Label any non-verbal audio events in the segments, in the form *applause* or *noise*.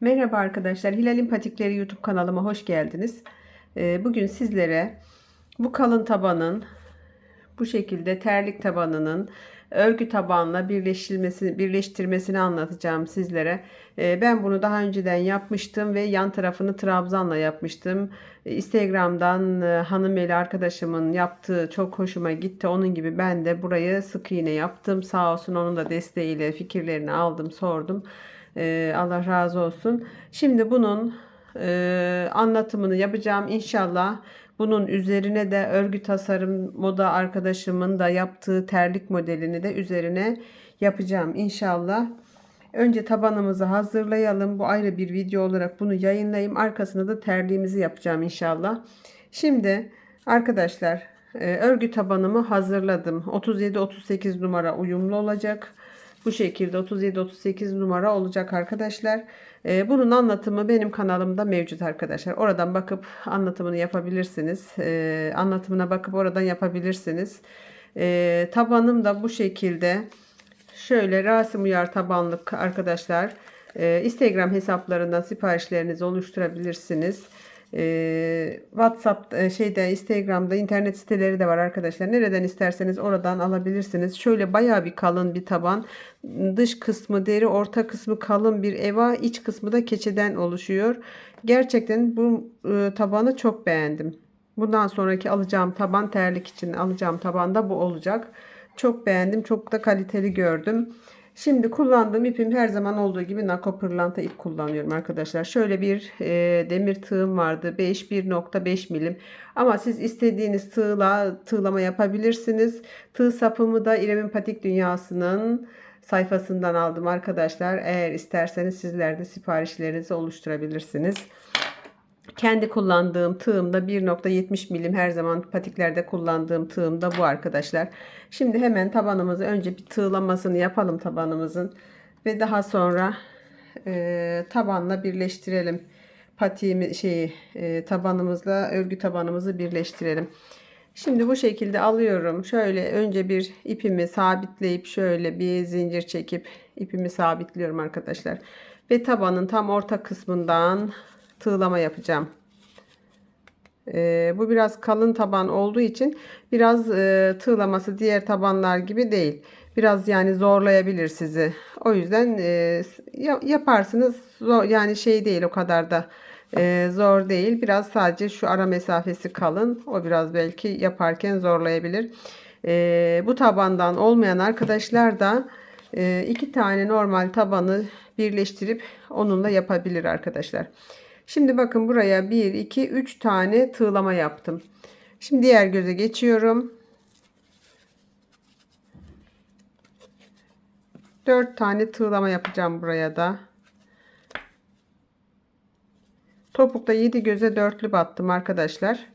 Merhaba arkadaşlar, Hilal'in Patikleri YouTube kanalıma hoş geldiniz. Ee, Bugün sizlere bu kalın tabanın, bu şekilde terlik tabanının örgü tabanla birleştirilmesini, birleştirmesini anlatacağım sizlere. Ee, Ben bunu daha önceden yapmıştım ve yan tarafını trabzanla yapmıştım. Ee, Instagram'dan e, hanımeli arkadaşımın yaptığı çok hoşuma gitti. Onun gibi ben de burayı sık iğne yaptım. Sağ olsun onun da desteğiyle fikirlerini aldım, sordum. Allah razı olsun. Şimdi bunun anlatımını yapacağım inşallah. Bunun üzerine de örgü tasarım moda arkadaşımın da yaptığı terlik modelini de üzerine yapacağım inşallah. Önce tabanımızı hazırlayalım. Bu ayrı bir video olarak bunu yayınlayayım. Arkasına da terliğimizi yapacağım inşallah. Şimdi arkadaşlar örgü tabanımı hazırladım. 37-38 numara uyumlu olacak. Bu şekilde 37-38 numara olacak arkadaşlar. Ee, bunun anlatımı benim kanalımda mevcut arkadaşlar. Oradan bakıp anlatımını yapabilirsiniz. Ee, anlatımına bakıp oradan yapabilirsiniz. Ee, tabanım da bu şekilde. Şöyle Rasim Uyar tabanlık arkadaşlar. Instagram hesaplarından siparişlerinizi oluşturabilirsiniz. Ee, WhatsApp e, şeyde Instagram'da internet siteleri de var arkadaşlar. Nereden isterseniz oradan alabilirsiniz. Şöyle bayağı bir kalın bir taban. Dış kısmı deri, orta kısmı kalın bir eva, iç kısmı da keçeden oluşuyor. Gerçekten bu e, tabanı çok beğendim. Bundan sonraki alacağım taban terlik için alacağım taban da bu olacak. Çok beğendim. Çok da kaliteli gördüm. Şimdi kullandığım ipim her zaman olduğu gibi Nako pırlanta ip kullanıyorum arkadaşlar. Şöyle bir e, demir tığım vardı. 5 1.5 milim. Ama siz istediğiniz tığla tığlama yapabilirsiniz. Tığ sapımı da İrem'in Patik Dünyası'nın sayfasından aldım arkadaşlar. Eğer isterseniz sizler de siparişlerinizi oluşturabilirsiniz. Kendi kullandığım tığımda 1.70 milim her zaman patiklerde kullandığım tığımda bu arkadaşlar. Şimdi hemen tabanımızı önce bir tığlamasını yapalım tabanımızın. Ve daha sonra e, tabanla birleştirelim. Patiğimi şeyi e, tabanımızla örgü tabanımızı birleştirelim. Şimdi bu şekilde alıyorum. Şöyle önce bir ipimi sabitleyip şöyle bir zincir çekip ipimi sabitliyorum arkadaşlar. Ve tabanın tam orta kısmından tığlama yapacağım. Ee, bu biraz kalın taban olduğu için biraz e, tığlaması diğer tabanlar gibi değil. Biraz yani zorlayabilir sizi. O yüzden e, yaparsınız. Yani şey değil o kadar da e, zor değil. Biraz sadece şu ara mesafesi kalın. O biraz belki yaparken zorlayabilir. Bu tabandan olmayan arkadaşlar da iki tane normal tabanı birleştirip onunla yapabilir arkadaşlar. Şimdi bakın buraya 1, 2, 3 tane tığlama yaptım. Şimdi diğer göze geçiyorum. 4 tane tığlama yapacağım buraya da. Topukta 7 göze dörtlü battım arkadaşlar.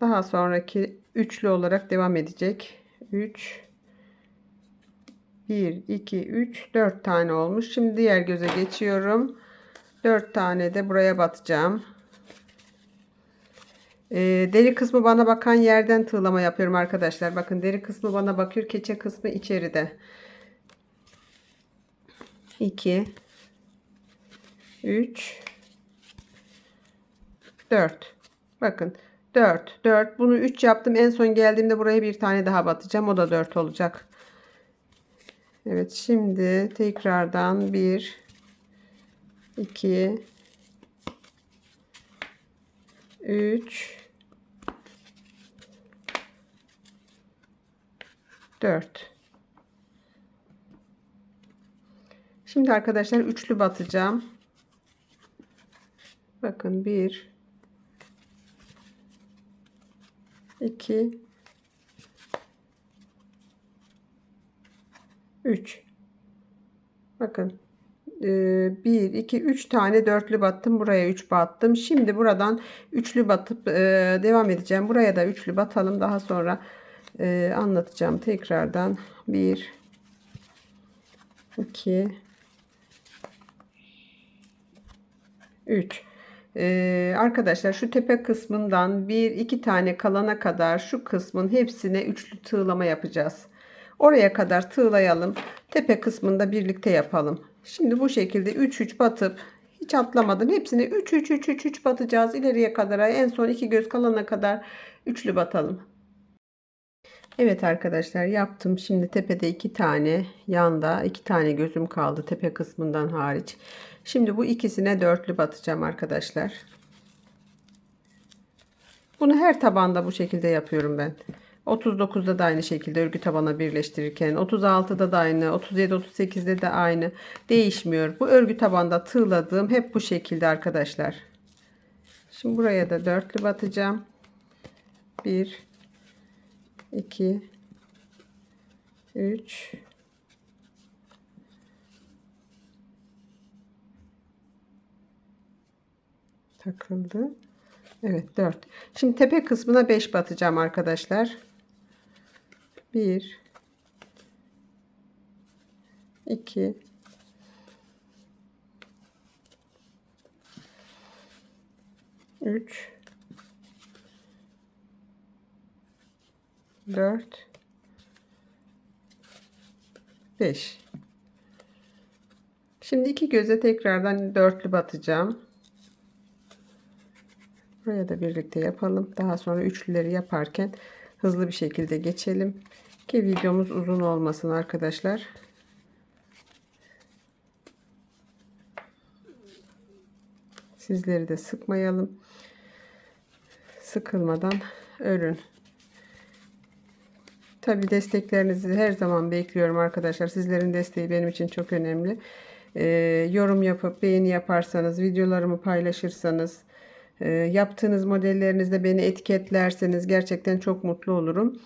Daha sonraki üçlü olarak devam edecek. 3 1 2 3 4 tane olmuş. Şimdi diğer göze geçiyorum. 4 tane de buraya batacağım. Ee, deri kısmı bana bakan yerden tığlama yapıyorum arkadaşlar. Bakın deri kısmı bana bakıyor. Keçe kısmı içeride. 2 3 4 Bakın 4 4 bunu 3 yaptım. En son geldiğimde buraya bir tane daha batacağım. O da 4 olacak. Evet şimdi tekrardan 1 2 3 4 Şimdi arkadaşlar üçlü batacağım. Bakın 1 2 3 Bakın 1 2 3 tane dörtlü battım buraya 3 battım şimdi buradan üçlü batıp e, devam edeceğim buraya da üçlü batalım daha sonra e, anlatacağım tekrardan 1 2 3 ee, arkadaşlar şu tepe kısmından bir iki tane kalana kadar şu kısmın hepsine üçlü tığlama yapacağız. Oraya kadar tığlayalım. Tepe kısmında birlikte yapalım. Şimdi bu şekilde 3 3 batıp hiç atlamadan hepsini 3 3 3 3 3 batacağız ileriye kadar en son iki göz kalana kadar üçlü batalım. Evet arkadaşlar yaptım. Şimdi tepede iki tane, yanda iki tane gözüm kaldı tepe kısmından hariç. Şimdi bu ikisine dörtlü batacağım arkadaşlar. Bunu her tabanda bu şekilde yapıyorum ben. 39'da da aynı şekilde örgü tabana birleştirirken 36'da da aynı 37 38'de de aynı değişmiyor. Bu örgü tabanda tığladığım hep bu şekilde arkadaşlar. Şimdi buraya da dörtlü batacağım. 1 2 3 takıldı. Evet 4. Şimdi tepe kısmına 5 batacağım arkadaşlar. 1 2 3 4 5 Şimdi iki göze tekrardan dörtlü batacağım. Buraya da birlikte yapalım. Daha sonra üçlüleri yaparken hızlı bir şekilde geçelim. Ki videomuz uzun olmasın arkadaşlar. Sizleri de sıkmayalım. Sıkılmadan örün. Tabi desteklerinizi her zaman bekliyorum arkadaşlar. Sizlerin desteği benim için çok önemli. Ee, yorum yapıp beğeni yaparsanız, videolarımı paylaşırsanız, e, yaptığınız modellerinizde beni etiketlerseniz gerçekten çok mutlu olurum.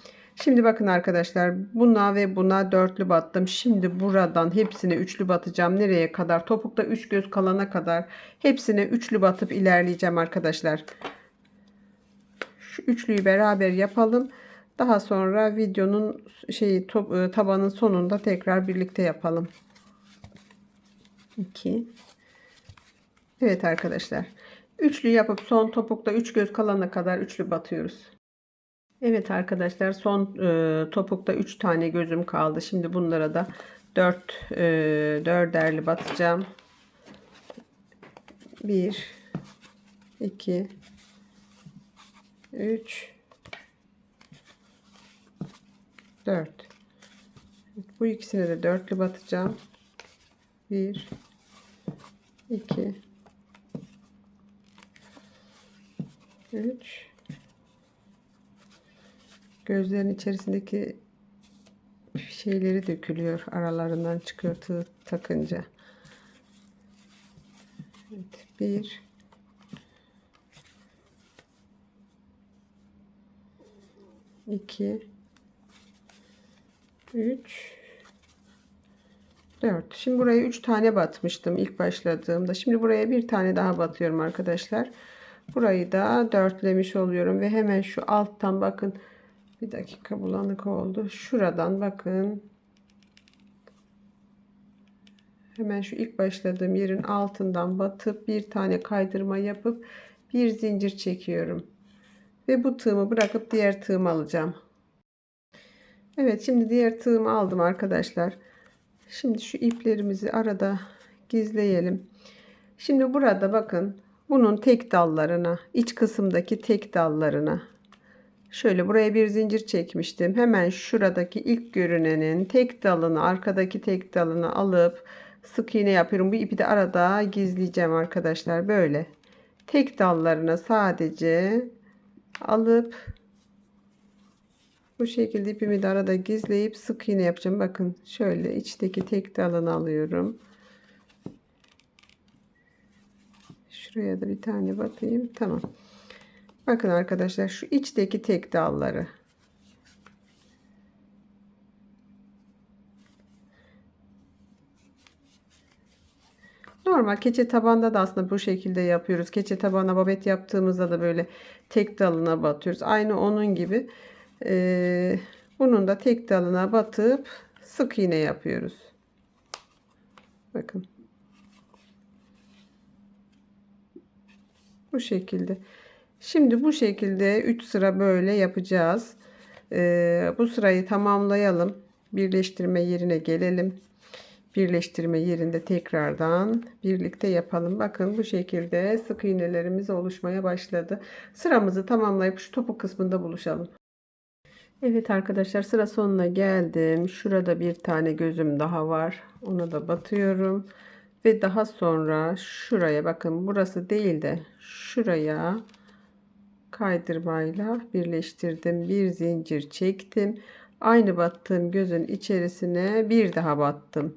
Şimdi bakın arkadaşlar buna ve buna dörtlü battım. Şimdi buradan hepsine üçlü batacağım. Nereye kadar? Topukta üç göz kalana kadar hepsine üçlü batıp ilerleyeceğim arkadaşlar. Şu üçlüyü beraber yapalım. Daha sonra videonun şeyi top, e, tabanın sonunda tekrar birlikte yapalım. 2 Evet arkadaşlar. Üçlü yapıp son topukta üç göz kalana kadar üçlü batıyoruz. Evet arkadaşlar son e, topukta 3 tane gözüm kaldı. Şimdi bunlara da 4 e, dörderli batacağım. 1 2 3 4 Bu ikisine de dörtlü batacağım. 1 2 3 Gözlerin içerisindeki şeyleri dökülüyor. Aralarından çıkıyor tığ takınca. Evet, bir iki üç dört. Şimdi buraya üç tane batmıştım ilk başladığımda. Şimdi buraya bir tane daha batıyorum arkadaşlar. Burayı da dörtlemiş oluyorum ve hemen şu alttan bakın bir dakika bulanık oldu. Şuradan bakın. Hemen şu ilk başladığım yerin altından batıp bir tane kaydırma yapıp bir zincir çekiyorum. Ve bu tığımı bırakıp diğer tığımı alacağım. Evet şimdi diğer tığımı aldım arkadaşlar. Şimdi şu iplerimizi arada gizleyelim. Şimdi burada bakın bunun tek dallarına iç kısımdaki tek dallarına Şöyle buraya bir zincir çekmiştim. Hemen şuradaki ilk görünenin tek dalını, arkadaki tek dalını alıp sık iğne yapıyorum. Bu ipi de arada gizleyeceğim arkadaşlar. Böyle. Tek dallarına sadece alıp bu şekilde ipimi de arada gizleyip sık iğne yapacağım. Bakın şöyle içteki tek dalını alıyorum. Şuraya da bir tane batayım. Tamam. Bakın arkadaşlar şu içteki tek dalları. Normal keçe tabanda da aslında bu şekilde yapıyoruz. Keçe tabana babet yaptığımızda da böyle tek dalına batıyoruz. Aynı onun gibi. Ee, bunun da tek dalına batıp sık iğne yapıyoruz. Bakın. Bu şekilde. Şimdi bu şekilde 3 sıra böyle yapacağız. Ee, bu sırayı tamamlayalım. Birleştirme yerine gelelim. birleştirme yerinde tekrardan birlikte yapalım. Bakın bu şekilde sık iğnelerimiz oluşmaya başladı. Sıramızı tamamlayıp şu topuk kısmında buluşalım. Evet arkadaşlar sıra sonuna geldim. Şurada bir tane gözüm daha var. Ona da batıyorum. Ve daha sonra şuraya bakın burası değil de şuraya kaydırmayla birleştirdim. Bir zincir çektim. Aynı battığım gözün içerisine bir daha battım.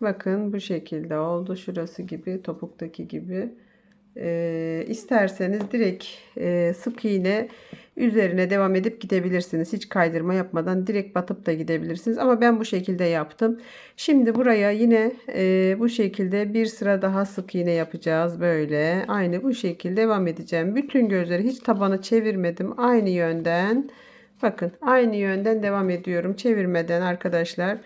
Bakın bu şekilde oldu. Şurası gibi topuktaki gibi. Ee, isterseniz direkt e, sık iğne üzerine devam edip gidebilirsiniz. Hiç kaydırma yapmadan direkt batıp da gidebilirsiniz. Ama ben bu şekilde yaptım. Şimdi buraya yine e, bu şekilde bir sıra daha sık iğne yapacağız. Böyle aynı bu şekilde devam edeceğim. Bütün gözleri hiç tabanı çevirmedim. Aynı yönden bakın aynı yönden devam ediyorum. Çevirmeden arkadaşlar.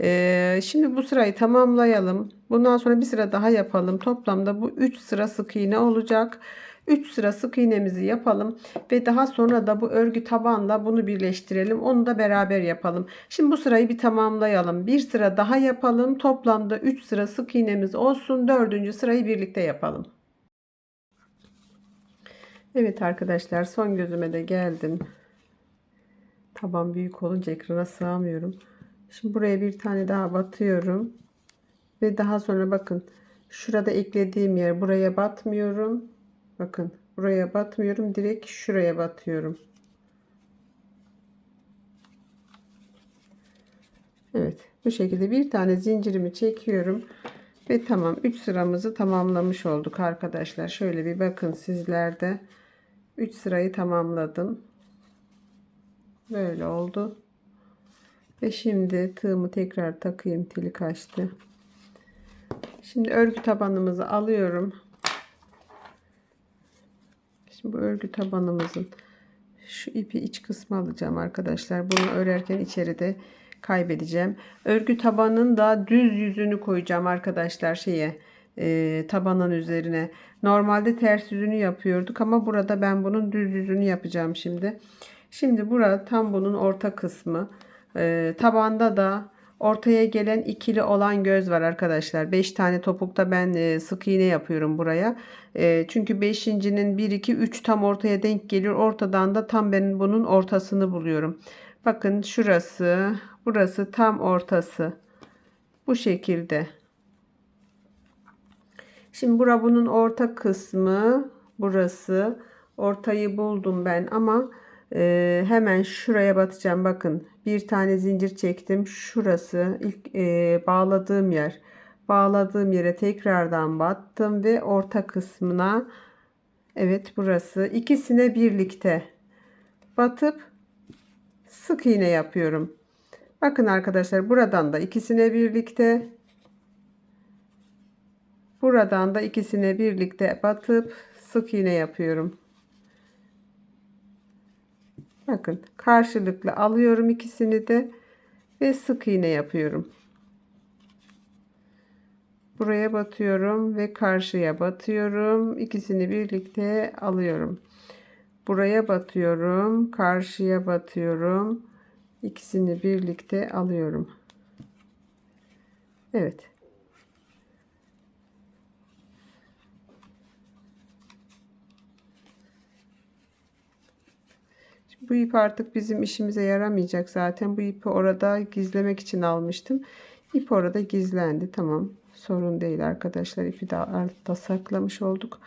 Ee, şimdi bu sırayı tamamlayalım. Bundan sonra bir sıra daha yapalım. Toplamda bu 3 sıra sık iğne olacak. 3 sıra sık iğnemizi yapalım ve daha sonra da bu örgü tabanla bunu birleştirelim. Onu da beraber yapalım. Şimdi bu sırayı bir tamamlayalım. Bir sıra daha yapalım. Toplamda 3 sıra sık iğnemiz olsun. Dördüncü sırayı birlikte yapalım. Evet arkadaşlar son gözüme de geldim. Taban büyük olunca ekrana sığamıyorum. Şimdi buraya bir tane daha batıyorum. Ve daha sonra bakın şurada eklediğim yer buraya batmıyorum. Bakın buraya batmıyorum. Direkt şuraya batıyorum. Evet bu şekilde bir tane zincirimi çekiyorum. Ve tamam 3 sıramızı tamamlamış olduk arkadaşlar. Şöyle bir bakın sizlerde 3 sırayı tamamladım. Böyle oldu. Ve şimdi tığımı tekrar takayım. Teli kaçtı. Şimdi örgü tabanımızı alıyorum. Şimdi bu örgü tabanımızın şu ipi iç kısmı alacağım arkadaşlar. Bunu örerken içeride kaybedeceğim. Örgü tabanın da düz yüzünü koyacağım arkadaşlar şeye e, tabanın üzerine. Normalde ters yüzünü yapıyorduk ama burada ben bunun düz yüzünü yapacağım şimdi. Şimdi burada tam bunun orta kısmı. E, tabanda da ortaya gelen ikili olan göz var arkadaşlar. 5 tane topukta ben e, sık iğne yapıyorum buraya. E, çünkü 5.'nin 1 2 3 tam ortaya denk geliyor. Ortadan da tam ben bunun ortasını buluyorum. Bakın şurası, burası tam ortası. Bu şekilde. Şimdi bura bunun orta kısmı. Burası. Ortayı buldum ben ama e, hemen şuraya batacağım. Bakın bir tane zincir çektim. Şurası ilk e, bağladığım yer. Bağladığım yere tekrardan battım ve orta kısmına evet burası ikisine birlikte batıp sık iğne yapıyorum. Bakın arkadaşlar buradan da ikisine birlikte buradan da ikisine birlikte batıp sık iğne yapıyorum. Bakın karşılıklı alıyorum ikisini de ve sık iğne yapıyorum. Buraya batıyorum ve karşıya batıyorum. İkisini birlikte alıyorum. Buraya batıyorum, karşıya batıyorum. İkisini birlikte alıyorum. Evet. Bu ip artık bizim işimize yaramayacak zaten. Bu ipi orada gizlemek için almıştım. İp orada gizlendi. Tamam. Sorun değil arkadaşlar. İpi de altta saklamış olduk.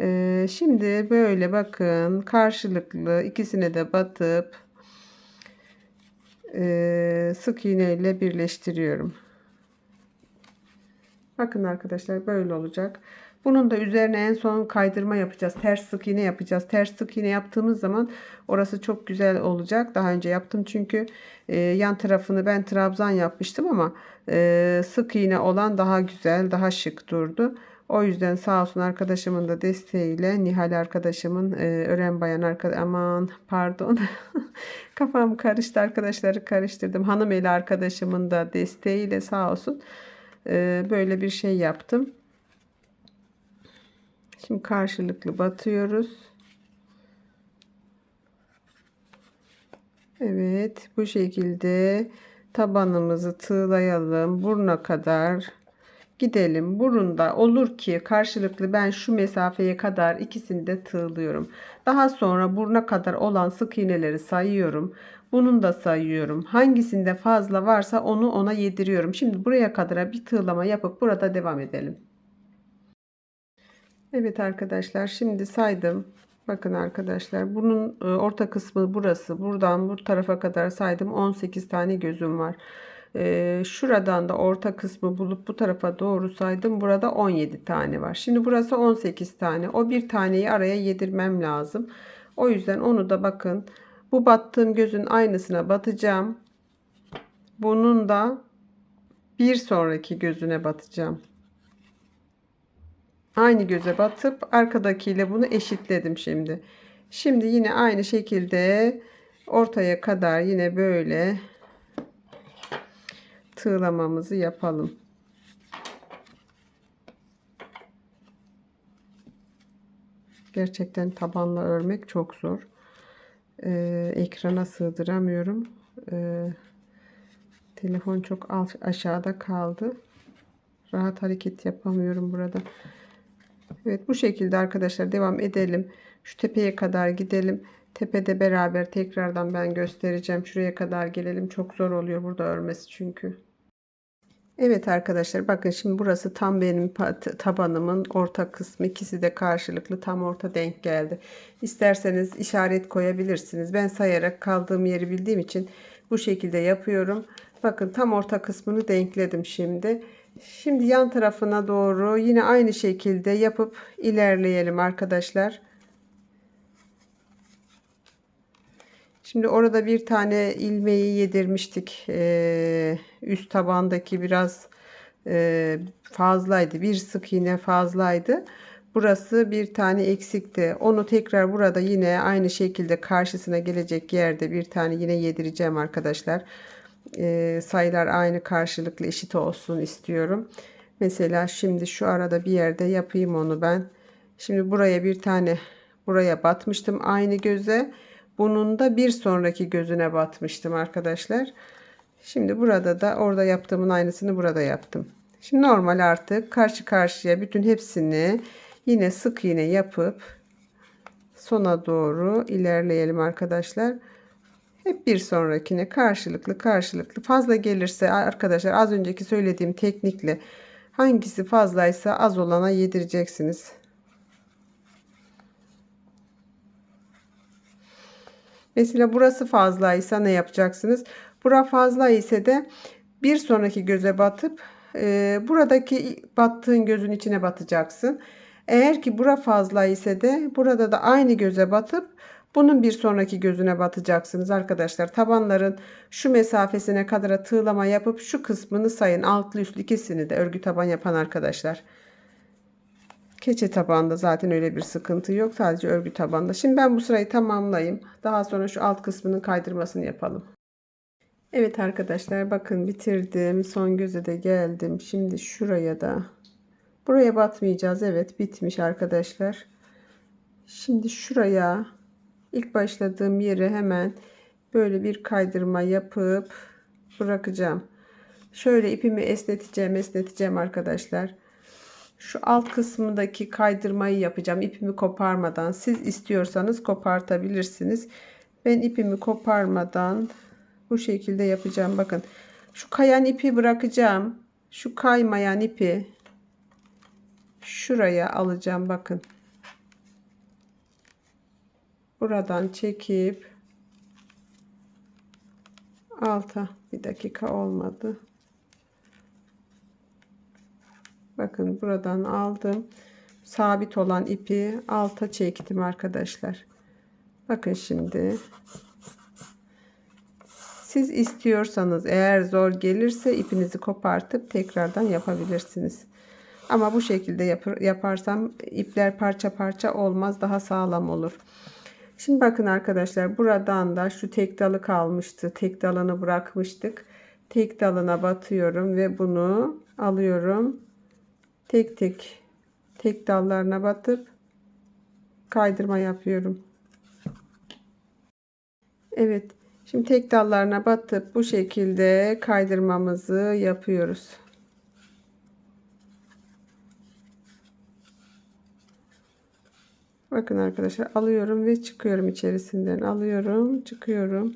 Ee, şimdi böyle bakın karşılıklı ikisine de batıp e, sık iğne ile birleştiriyorum. Bakın arkadaşlar böyle olacak. Bunun da üzerine en son kaydırma yapacağız. Ters sık iğne yapacağız. Ters sık iğne yaptığımız zaman orası çok güzel olacak. Daha önce yaptım çünkü e, yan tarafını ben trabzan yapmıştım ama e, sık iğne olan daha güzel, daha şık durdu. O yüzden sağ olsun arkadaşımın da desteğiyle Nihal arkadaşımın e, öğren bayan arkadaş aman pardon *laughs* kafam karıştı arkadaşları karıştırdım. Hanım eli arkadaşımın da desteğiyle sağ olsun e, böyle bir şey yaptım. Şimdi karşılıklı batıyoruz. Evet bu şekilde tabanımızı tığlayalım buruna kadar gidelim. Burunda olur ki karşılıklı ben şu mesafeye kadar ikisini de tığlıyorum. Daha sonra buruna kadar olan sık iğneleri sayıyorum. Bunun da sayıyorum. Hangisinde fazla varsa onu ona yediriyorum. Şimdi buraya kadar bir tığlama yapıp burada devam edelim. Evet arkadaşlar şimdi saydım. Bakın arkadaşlar bunun e, orta kısmı burası. Buradan bu tarafa kadar saydım. 18 tane gözüm var. E, şuradan da orta kısmı bulup bu tarafa doğru saydım. Burada 17 tane var. Şimdi burası 18 tane. O bir taneyi araya yedirmem lazım. O yüzden onu da bakın. Bu battığım gözün aynısına batacağım. Bunun da bir sonraki gözüne batacağım. Aynı göze batıp arkadakiyle bunu eşitledim şimdi. Şimdi yine aynı şekilde ortaya kadar yine böyle tığlamamızı yapalım. Gerçekten tabanla örmek çok zor. Ee, ekrana sığdıramıyorum. Ee, telefon çok alt, aşağıda kaldı. Rahat hareket yapamıyorum burada. Evet bu şekilde arkadaşlar devam edelim. Şu tepeye kadar gidelim. Tepede beraber tekrardan ben göstereceğim. Şuraya kadar gelelim. Çok zor oluyor burada örmesi çünkü. Evet arkadaşlar bakın şimdi burası tam benim tabanımın orta kısmı. İkisi de karşılıklı tam orta denk geldi. İsterseniz işaret koyabilirsiniz. Ben sayarak kaldığım yeri bildiğim için bu şekilde yapıyorum. Bakın tam orta kısmını denkledim şimdi. Şimdi yan tarafına doğru yine aynı şekilde yapıp ilerleyelim arkadaşlar. Şimdi orada bir tane ilmeği yedirmiştik. Ee, üst tabandaki biraz e, fazlaydı. Bir sık iğne fazlaydı. Burası bir tane eksikti. Onu tekrar burada yine aynı şekilde karşısına gelecek yerde bir tane yine yedireceğim arkadaşlar. Ee, sayılar aynı karşılıklı eşit olsun istiyorum. Mesela şimdi şu arada bir yerde yapayım onu ben. Şimdi buraya bir tane buraya batmıştım aynı göze. Bunun da bir sonraki gözüne batmıştım arkadaşlar. Şimdi burada da orada yaptığımın aynısını burada yaptım. Şimdi normal artık karşı karşıya bütün hepsini yine sık iğne yapıp sona doğru ilerleyelim arkadaşlar. Hep bir sonrakine karşılıklı karşılıklı fazla gelirse arkadaşlar az önceki söylediğim teknikle hangisi fazlaysa az olana yedireceksiniz. Mesela burası fazlaysa ne yapacaksınız? Bura fazla ise de bir sonraki göze batıp e, buradaki battığın gözün içine batacaksın. Eğer ki bura fazla ise de burada da aynı göze batıp bunun bir sonraki gözüne batacaksınız arkadaşlar. Tabanların şu mesafesine kadar tığlama yapıp şu kısmını sayın. Altlı üstlü ikisini de örgü taban yapan arkadaşlar. Keçe tabanda zaten öyle bir sıkıntı yok. Sadece örgü tabanda. Şimdi ben bu sırayı tamamlayayım. Daha sonra şu alt kısmının kaydırmasını yapalım. Evet arkadaşlar bakın bitirdim. Son göze de geldim. Şimdi şuraya da buraya batmayacağız. Evet bitmiş arkadaşlar. Şimdi şuraya ilk başladığım yere hemen böyle bir kaydırma yapıp bırakacağım. Şöyle ipimi esneteceğim esneteceğim arkadaşlar. Şu alt kısmındaki kaydırmayı yapacağım. ipimi koparmadan. Siz istiyorsanız kopartabilirsiniz. Ben ipimi koparmadan bu şekilde yapacağım. Bakın şu kayan ipi bırakacağım. Şu kaymayan ipi şuraya alacağım. Bakın. Buradan çekip alta bir dakika olmadı. Bakın buradan aldım. Sabit olan ipi alta çektim arkadaşlar. Bakın şimdi. Siz istiyorsanız eğer zor gelirse ipinizi kopartıp tekrardan yapabilirsiniz. Ama bu şekilde yap yaparsam ipler parça parça olmaz. Daha sağlam olur. Şimdi bakın arkadaşlar buradan da şu tek dalı kalmıştı. Tek dalını bırakmıştık. Tek dalına batıyorum ve bunu alıyorum tek tek tek dallarına batıp kaydırma yapıyorum. Evet. Şimdi tek dallarına batıp bu şekilde kaydırmamızı yapıyoruz. Bakın arkadaşlar alıyorum ve çıkıyorum içerisinden. Alıyorum, çıkıyorum.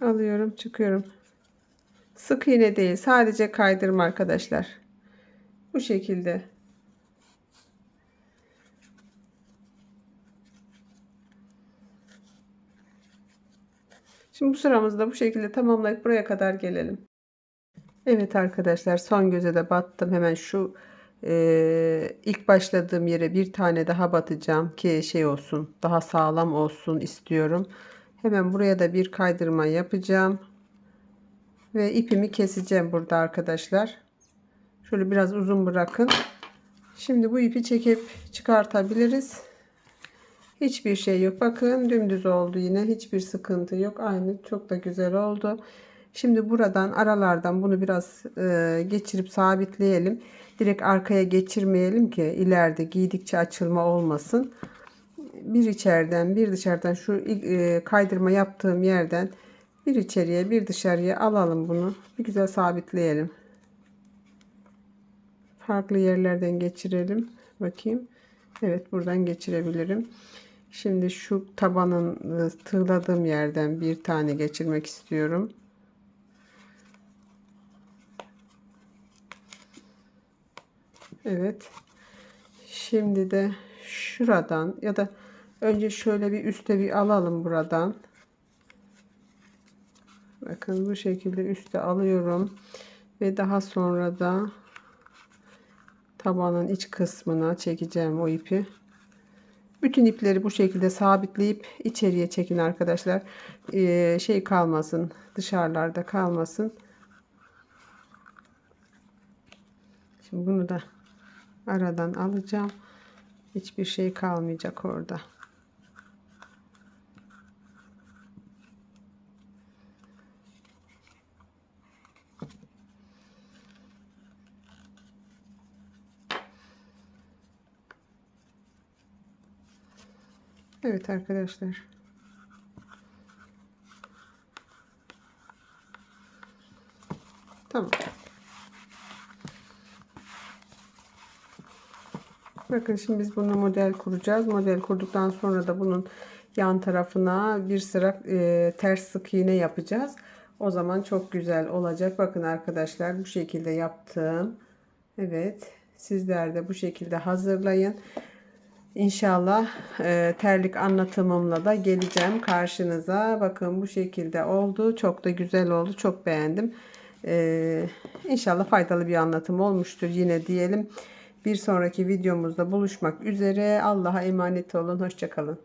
Alıyorum, çıkıyorum. Sık iğne değil, sadece kaydırma arkadaşlar. Bu şekilde. Şimdi bu sıramızı da bu şekilde tamamlayıp buraya kadar gelelim. Evet arkadaşlar son göze de battım. Hemen şu e, ilk başladığım yere bir tane daha batacağım ki şey olsun daha sağlam olsun istiyorum. Hemen buraya da bir kaydırma yapacağım. Ve ipimi keseceğim burada arkadaşlar. Şöyle biraz uzun bırakın. Şimdi bu ipi çekip çıkartabiliriz. Hiçbir şey yok. Bakın dümdüz oldu yine. Hiçbir sıkıntı yok. Aynı çok da güzel oldu. Şimdi buradan aralardan bunu biraz e, geçirip sabitleyelim. Direkt arkaya geçirmeyelim ki ileride giydikçe açılma olmasın. Bir içeriden bir dışarıdan şu e, kaydırma yaptığım yerden bir içeriye bir dışarıya alalım bunu. Bir güzel sabitleyelim. Farklı yerlerden geçirelim. Bakayım. Evet buradan geçirebilirim. Şimdi şu tabanın e, tığladığım yerden bir tane geçirmek istiyorum. Evet. Şimdi de şuradan ya da önce şöyle bir üste bir alalım buradan. Bakın bu şekilde üste alıyorum. Ve daha sonra da tabanın iç kısmına çekeceğim o ipi. Bütün ipleri bu şekilde sabitleyip içeriye çekin arkadaşlar. Ee, şey kalmasın dışarılarda kalmasın. Şimdi bunu da aradan alacağım. Hiçbir şey kalmayacak orada. Evet arkadaşlar. Tamam. Bakın şimdi biz bunu model kuracağız. Model kurduktan sonra da bunun yan tarafına bir sıra e, ters sık iğne yapacağız. O zaman çok güzel olacak. Bakın arkadaşlar bu şekilde yaptım. Evet. Sizler de bu şekilde hazırlayın. İnşallah e, terlik anlatımımla da geleceğim karşınıza. Bakın bu şekilde oldu. Çok da güzel oldu. Çok beğendim. E, inşallah faydalı bir anlatım olmuştur yine diyelim. Bir sonraki videomuzda buluşmak üzere. Allah'a emanet olun. Hoşçakalın.